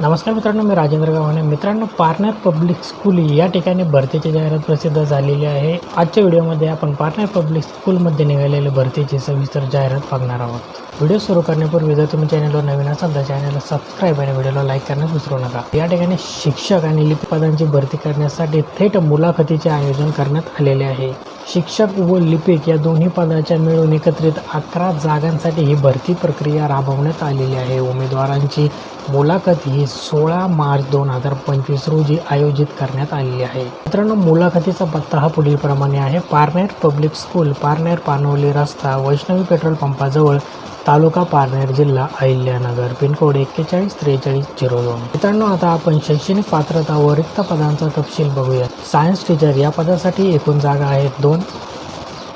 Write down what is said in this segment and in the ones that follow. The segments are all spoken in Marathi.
नमस्कार मित्रांनो मी राजेंद्र गावाने मित्रांनो पार्नर पब्लिक स्कूल या ठिकाणी भरतीची जाहिरात प्रसिद्ध झालेली आहे. आजच्या व्हिडिओमध्ये आपण पार्टनर पब्लिक स्कूलमध्ये निघालेले भरतीची सविस्तर जाहिरात बघणार आहोत. व्हिडिओ सुरू करण्यापूर्वी जर तुम्ही चॅनलवर नवीन असाल तर चॅनलला सबस्क्राईब आणि व्हिडिओला लाईक करण्यास विसरू नका. या ठिकाणी शिक्षक आणि लिपी पदांची भरती करण्यासाठी थेट मुलाखतीचे आयोजन करण्यात आलेले आहे. शिक्षक व लिपिक या दोन्ही पदाच्या मिळून एकत्रित अकरा जागांसाठी ही भरती प्रक्रिया राबवण्यात आलेली आहे. उमेदवारांची मुलाखत ही सोळा मार्च दोन हजार पंचवीस रोजी आयोजित करण्यात आलेली आहे. मित्रांनो मुलाखतीचा पत्ता हा पुढील प्रमाणे आहे. पारनेर पब्लिक स्कूल पारनेर पानवली रस्ता वैष्णवी पेट्रोल पंपाजवळ तालुका पारनेर जिल्हा अहिल्यानगर. पिनकोड एक्केचाळीस त्रेचाळीस झिरो दोन. मित्रांनो आता आपण शैक्षणिक पात्रता व रिक्त पदांचा तपशील बघूया. सायन्स टीचर या पदासाठी एकूण जागा आहेत दोन.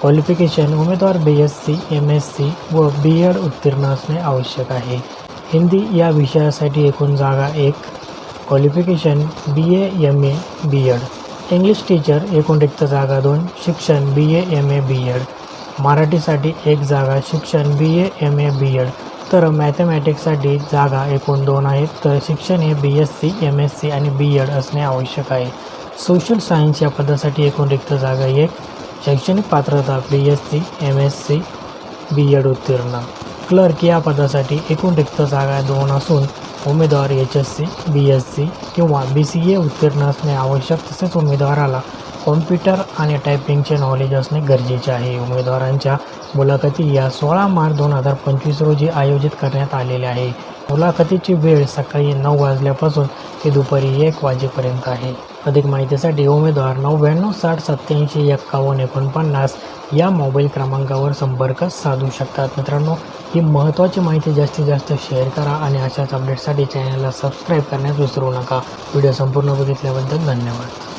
क्वालिफिकेशन उमेदवार B S C M S C व बी एड उत्तीर्ण असणे आवश्यक आहे. हिंदी या विषयासाठी एकूण जागा एक. Qualification B A M A B Ed English teacher एकूण रिक्त जागा दोन. शिक्षण बी A M A B add मराठीसाठी एक जागा शिक्षण बी A M A B add तर मॅथमॅटिक्ससाठी जागा एकूण दोन आहेत. तर शिक्षण हे B S C M S C आणि बी एड असणे आवश्यक आहे. सोशल सायन्स या पदासाठी एकूण रिक्त जागा एक. शैक्षणिक पात्रता B S C M S C B Ed उत्तीर्ण. क्लर्क या पदासाठी एकूण रिक्त जागा दोन असून उमेदवार H S C B S C किंवा बी सी ए उत्तीर्ण असणे आवश्यक. तसेच उमेदवाराला कॉम्प्युटर आणि टायपिंगचे नॉलेज असणे गरजेचे आहे. उमेदवारांच्या मुलाखती या सोळा मार्च दोन हजार पंचवीस रोजी आयोजित करण्यात आलेल्या आहे. मुलाखतीची वेळ सकाळी नऊ वाजल्यापासून ते दुपारी एक वाजेपर्यंत आहे. अधिक माहितीसाठी उमेदवार नव्याण्णव साठ सत्याऐंशी एक्कावन्न एकोणपन्नास या मोबाईल क्रमांकावर संपर्क साधू शकतात. मित्रांनो ही महत्त्वाची माहिती जास्तीत जास्त शेअर करा आणि अशाच अपडेटसाठी चॅनलला सबस्क्राईब करण्यास विसरू नका. व्हिडिओ संपूर्ण बघितल्याबद्दल धन्यवाद.